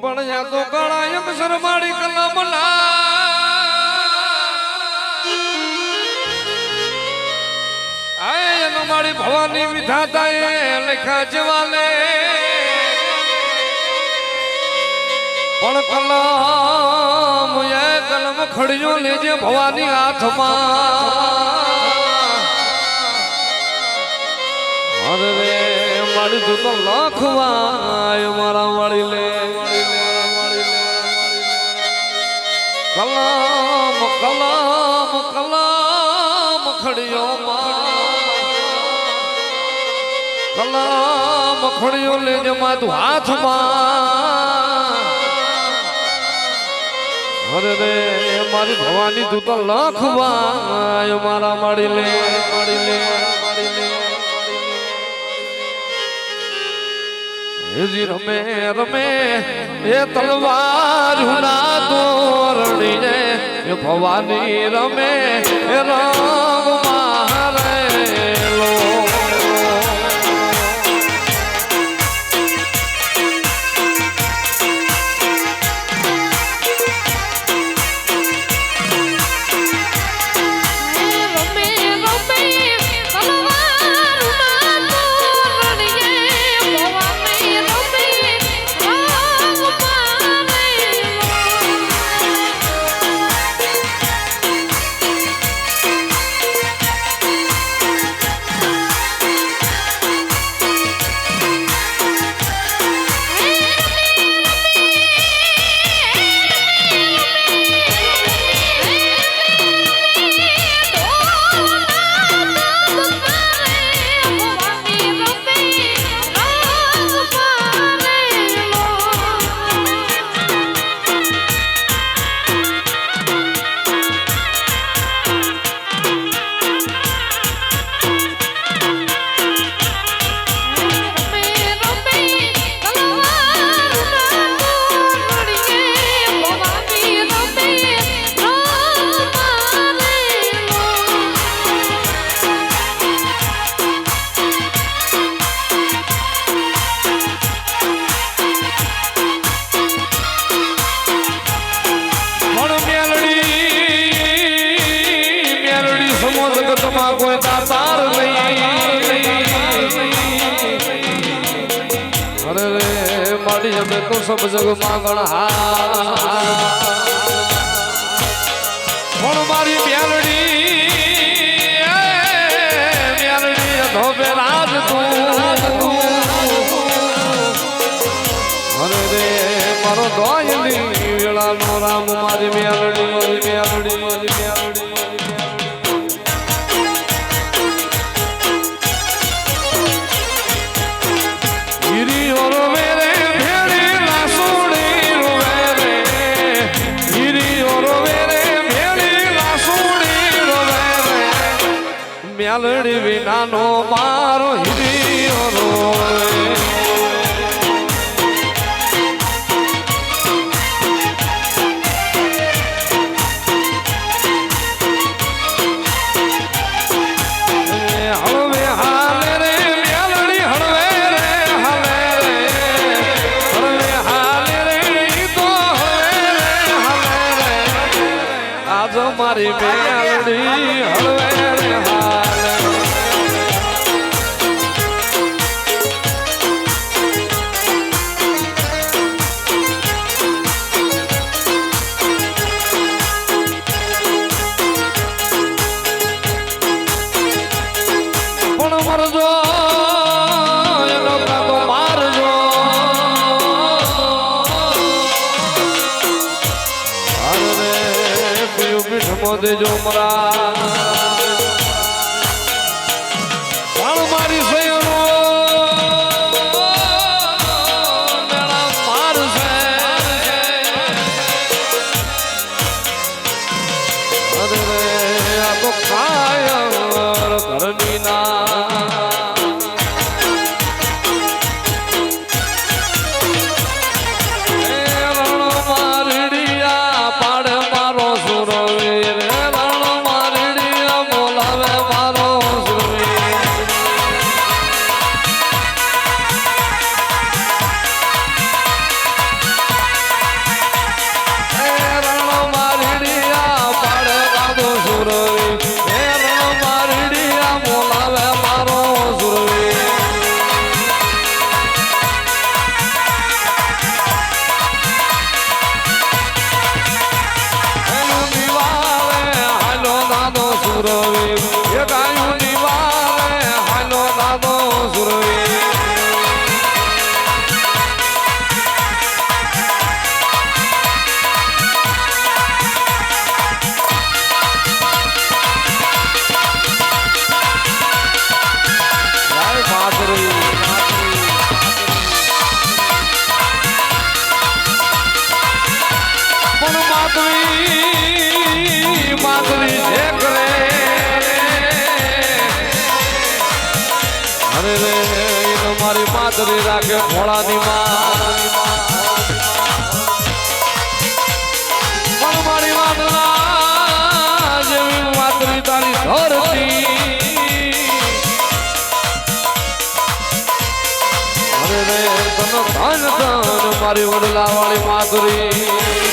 પણ યા તો કાળા એમ કલમ ના એનો મારી ભવાની વિધાતા એ લખા જવાલે પણ કલમ એ કલમ ખડ્યો લેજે ભવાની હાથમાં. અરે મારી તું તો લખવાય મારા વાળી લે કલમ ખડ્યો કલમ ખડ્યો લેજે માં હાથમાં. અરે રે, મારી ભવાની તું તો લખવાય મારા મળી લે મળી લે રમે રમે, એ તલવાર ના તોરણી એ ભવાની રમે, એ સબ જગ માંગણ હા મારી મારો વેળાનો રામ મારી મેલડી મેલડી મેલડી મેલડી ગિરી રે વિનાનો મારો આજો મારી મેલડી હળવે મરજો એનો કાકો મારજો. અરે, પીયું મીઠમો દેજો મરા. પણ મારી સૈયનો મારશે અરે તો કાયર સુરવે ગાય માતરી રાખે ભોળાની માં. મારી વાદળા જેવી માતરી તારી ધરતી. અરે રે, તનો ધન ધન, મારી વડલા વાળી માતરી